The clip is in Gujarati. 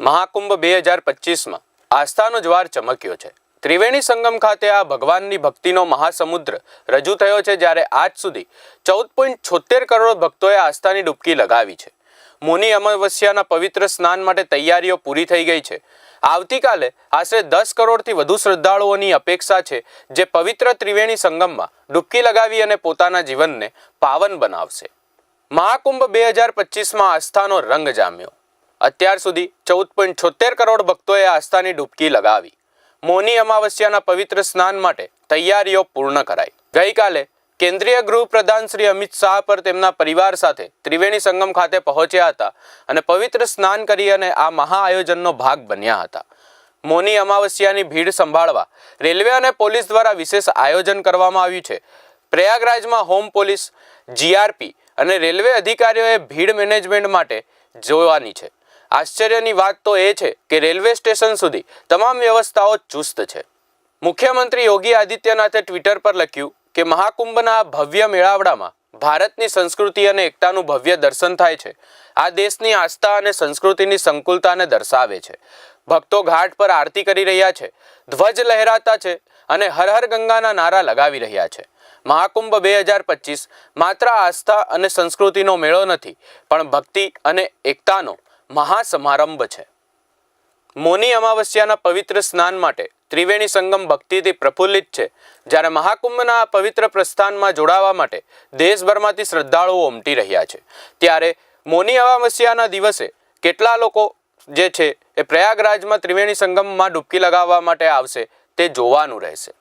મહાકુંભ બે હજાર પચીસમાં આસ્થાનો જ્વાર ચમક્યો છે. ત્રિવેણી સંગમ ખાતે આ ભગવાનની ભક્તિનો મહાસમુદ્ર રજૂ થયો છે જ્યારે આજ સુધી ચૌદ પોઈન્ટ છોતેર કરોડ ભક્તોએ આસ્થાની ડૂબકી લગાવી છે. મુનિ અમાવસ્યાના પવિત્ર સ્નાન માટે તૈયારીઓ પૂરી થઈ ગઈ છે. આવતીકાલે આશરે દસ કરોડથી વધુ શ્રદ્ધાળુઓની અપેક્ષા છે જે પવિત્ર ત્રિવેણી સંગમમાં ડૂબકી લગાવી અને પોતાના જીવનને પાવન બનાવશે. મહાકુંભ બે હજાર પચીસમાં આસ્થાનો રંગ જામ્યો. અત્યાર સુધી ચૌદ પોઈન્ટ છોતેર કરોડ ભક્તોએ આસ્થાની ડૂબકી લગાવી. મૌની અમાવસ્યાના પવિત્ર સ્નાન માટે તૈયારીઓ પૂર્ણ કરાઈ. ગઈકાલે કેન્દ્રીય ગૃહ પ્રધાન શ્રી અમિત શાહ પર તેમના પરિવાર સાથે ત્રિવેણી સંગમ ખાતે પહોંચ્યા હતા અને પવિત્ર સ્નાન કરી અને આ મહા આયોજનનો ભાગ બન્યા હતા. મૌની અમાવસ્યાની ભીડ સંભાળવા રેલવે અને પોલીસ દ્વારા વિશેષ આયોજન કરવામાં આવ્યું છે. પ્રયાગરાજમાં હોમ પોલીસ, જીઆરપી અને રેલવે અધિકારીઓએ ભીડ મેનેજમેન્ટ માટે જોવાની છે. આશ્ચર્યની વાત તો એ છે કે રેલવે સ્ટેશન સુધી તમામ વ્યવસ્થાઓ ચુસ્ત છે. મુખ્યમંત્રી યોગી આદિત્યનાથે ટ્વિટર પર લખ્યું કે મહાકુંભના ભવ્ય મેળાવડામાં ભારતની સંસ્કૃતિ અને એકતાનું ભવ્ય દર્શન થાય છે. આ દેશની આસ્થા અને સંસ્કૃતિની સંકુલતાને દર્શાવે છે. ભક્તો ઘાટ પર આરતી કરી રહ્યા છે, ધ્વજ લહેરાતા છે અને હર હર ગંગાના નારા લગાવી રહ્યા છે. મહાકુંભ બે હજાર પચીસ માત્ર આસ્થા અને સંસ્કૃતિનો મેળો નથી, પણ ભક્તિ અને એકતાનો મહાસમારંભ છે. મોની અમાવસ્યાના પવિત્ર સ્નાન માટે ત્રિવેણી સંગમ ભક્તિથી પ્રફુલ્લિત છે. જ્યારે મહાકુંભના પવિત્ર પ્રસ્થાનમાં જોડાવા માટે દેશભરમાંથી શ્રદ્ધાળુઓ ઉમટી રહ્યા છે. ત્યારે મોની અમાવસ્યાના દિવસે કેટલા લોકો જે છે એ પ્રયાગરાજમાં ત્રિવેણી સંગમમાં ડૂબકી લગાવવા માટે આવશે તે જોવાનું રહેશે.